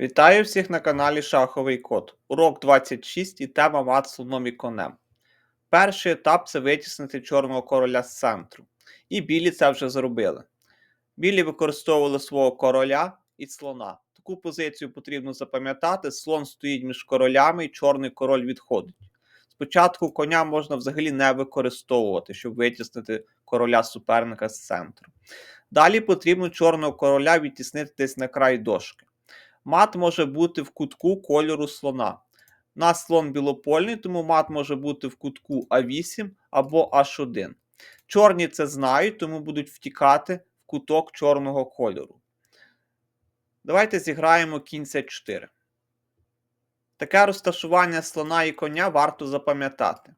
Вітаю всіх на каналі Шаховий Код. Урок 26 і тема мат слоном і конем. Перший етап це витіснити чорного короля з центру. І білі це вже зробили. Білі використовували свого короля і слона. Таку позицію потрібно запам'ятати: слон стоїть між королями і чорний король відходить. Спочатку коня можна взагалі не використовувати, щоб витіснити короля суперника з центру. Далі потрібно чорного короля відтіснити десь на край дошки. Мат може бути в кутку кольору слона. У нас слон білопольний, тому мат може бути в кутку А8 або H1. Чорні це знають, тому будуть втікати в куток чорного кольору. Давайте зіграємо кінь С4. Таке розташування слона і коня варто запам'ятати,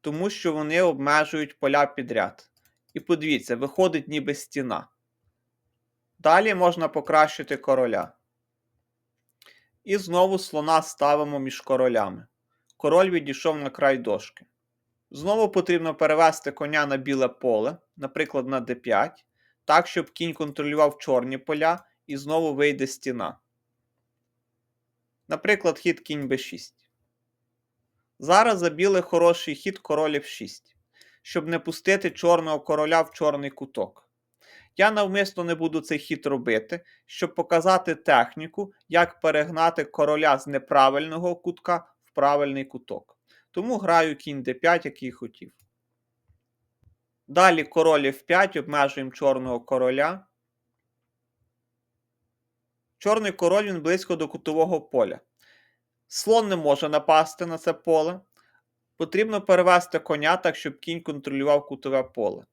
тому що вони обмежують поля підряд. І подивіться, виходить ніби стіна. Далі можна покращити короля. І знову слона ставимо між королями. Король відійшов на край дошки. Знову потрібно перевести коня на біле поле, наприклад, на d5, так, щоб кінь контролював чорні поля і знову вийде стіна. Наприклад, хід кінь b6. Зараз за біле хороший хід король f6, щоб не пустити чорного короля в чорний куток. Я навмисно не буду цей хід робити, щоб показати техніку, як перегнати короля з неправильного кутка в правильний куток. Тому граю кінь d5, який хотів. Далі король f5 обмежуємо чорного короля. Чорний король він близько до кутового поля. Слон не може напасти на це поле. Потрібно перевести коня так, щоб кінь контролював кутове поле.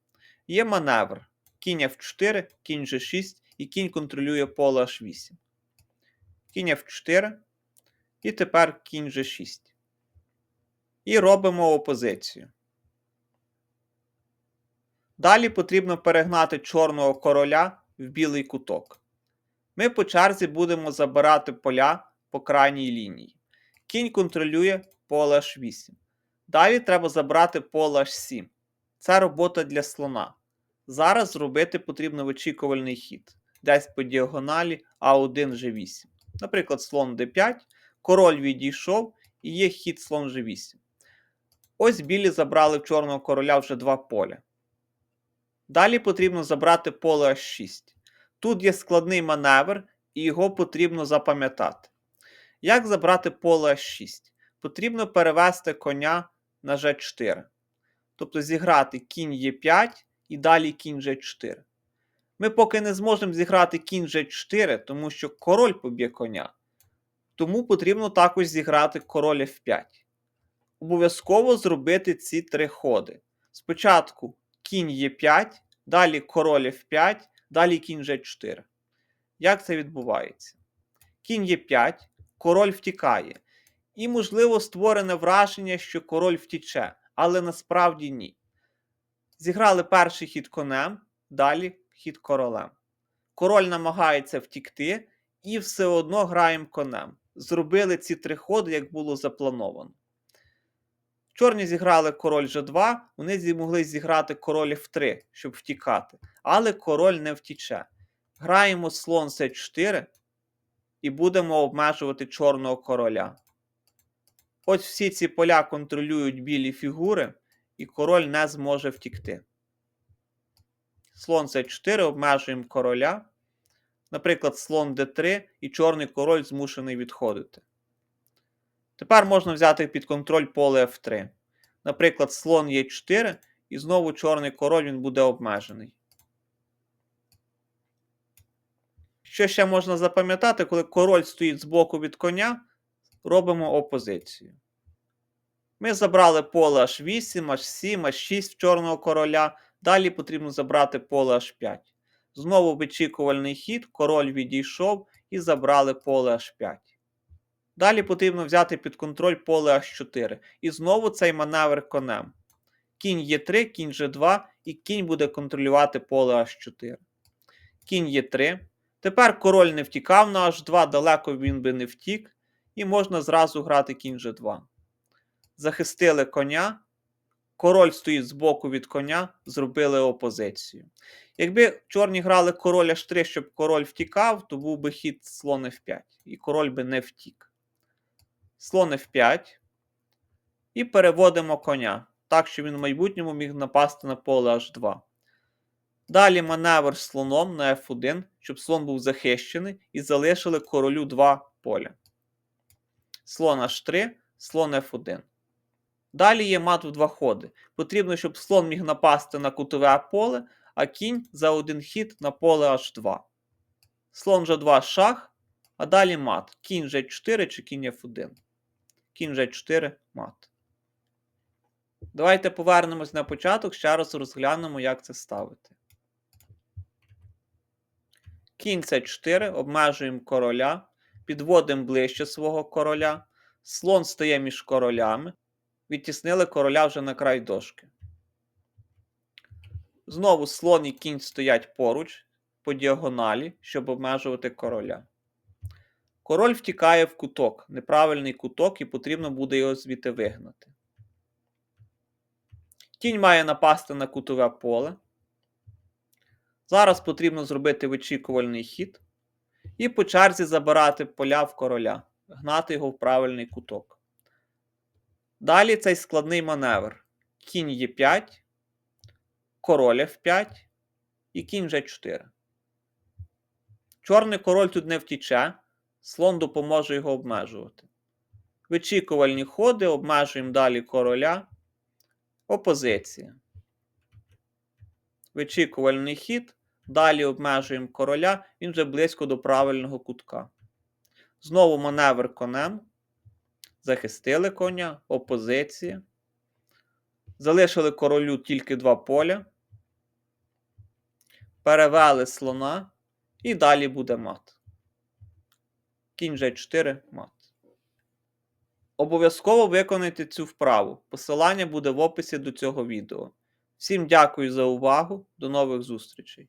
Є маневр. Кінь F4, кінь G6 і кінь контролює поле H8. Кінь F4. І тепер кінь G6. І робимо опозицію. Далі потрібно перегнати чорного короля в білий куток. Ми по черзі будемо забирати поля по крайній лінії. Кінь контролює поле H8. Далі треба забрати поле H7. Це робота для слона. Зараз зробити потрібно вичікувальний хід. Десь по діагоналі А1 G8. Наприклад, слон d5, король відійшов і є хід слон G8. Ось білі забрали в чорного короля вже два поля. Далі потрібно забрати поле H6. Тут є складний маневр, і його потрібно запам'ятати. Як забрати поле H6? Потрібно перевести коня на G4. Тобто зіграти кінь Е5 і далі кінь G4. Ми поки не зможемо зіграти кінь G4, тому що король поб'є коня. Тому потрібно також зіграти король F5. Обов'язково зробити ці три ходи. Спочатку кінь Е5, далі король F5, далі кінь G4. Як це відбувається? Кінь Е5, король втікає. І, можливо, створене враження, що король втіче, але насправді ні. Зіграли перший хід конем, далі хід королем. Король намагається втікти, і все одно граємо конем. Зробили ці три ходи, як було заплановано. Чорні зіграли король G2, вони могли зіграти король F3, щоб втікати. Але король не втіче. Граємо слон С4 і будемо обмежувати чорного короля. Ось всі ці поля контролюють білі фігури і король не зможе втікти. Слон С4 обмежуємо короля. Наприклад, слон d3 і чорний король змушений відходити. Тепер можна взяти під контроль поле F3. Наприклад, слон Е4, і знову чорний король він буде обмежений. Що ще можна запам'ятати, коли король стоїть збоку від коня, робимо опозицію. Ми забрали поле H8, H7, H6 в чорного короля. Далі потрібно забрати поле H5. Знову вичікувальний хід, король відійшов і забрали поле H5. Далі потрібно взяти під контроль поле H4. І знову цей маневр конем. Кінь Е3, кінь G2, і кінь буде контролювати поле H4. Кінь Е3. Тепер король не втікав на H2, далеко він би не втік. І можна зразу грати кінь G2 захистили коня, Король стоїть збоку від коня, зробили опозицію. Якби чорні грали король h3, щоб король втікав, то був би хід слон f5, і король би не втік. Слон f5. І переводимо коня, так, щоб він в майбутньому міг напасти на поле h2. Далі маневр з слоном на f1, щоб слон був захищений, і залишили королю 2 поля. Слон h3, слон f1. Далі є мат в два ходи. Потрібно, щоб слон міг напасти на кутове поле, а кінь за один хід на поле h2. Слон g2 шах, а далі мат. Кінь g4 чи кінь f1. Кінь g4 мат. Давайте повернемось на початок, ще раз розглянемо, як це ставити. Кінь c4, обмежуємо короля, підводимо ближче свого короля, слон стає між королями, відтіснили короля вже на край дошки. Знову слон і кінь стоять поруч по діагоналі, щоб обмежувати короля. Король втікає в куток, неправильний куток, і потрібно буде його звідти вигнати. Кінь має напасти на кутове поле. Зараз потрібно зробити вичікувальний хід і по черзі забирати поля в короля, гнати його в правильний куток. Далі цей складний маневр. Кінь Е5, король F5 і кінь G4. Чорний король тут не втіче, слон допоможе його обмежувати. Вичікувальні ходи, обмежуємо далі короля. Опозиція. Вичікувальний хід. Далі обмежуємо короля, він вже близько до правильного кутка. Знову маневр конем. Захистили коня, опозиція. Залишили королю тільки два поля. Перевели слона. І далі буде мат. Кінь G4 мат. Обов'язково виконайте цю вправу. Посилання буде в описі до цього відео. Всім дякую за увагу. До нових зустрічей!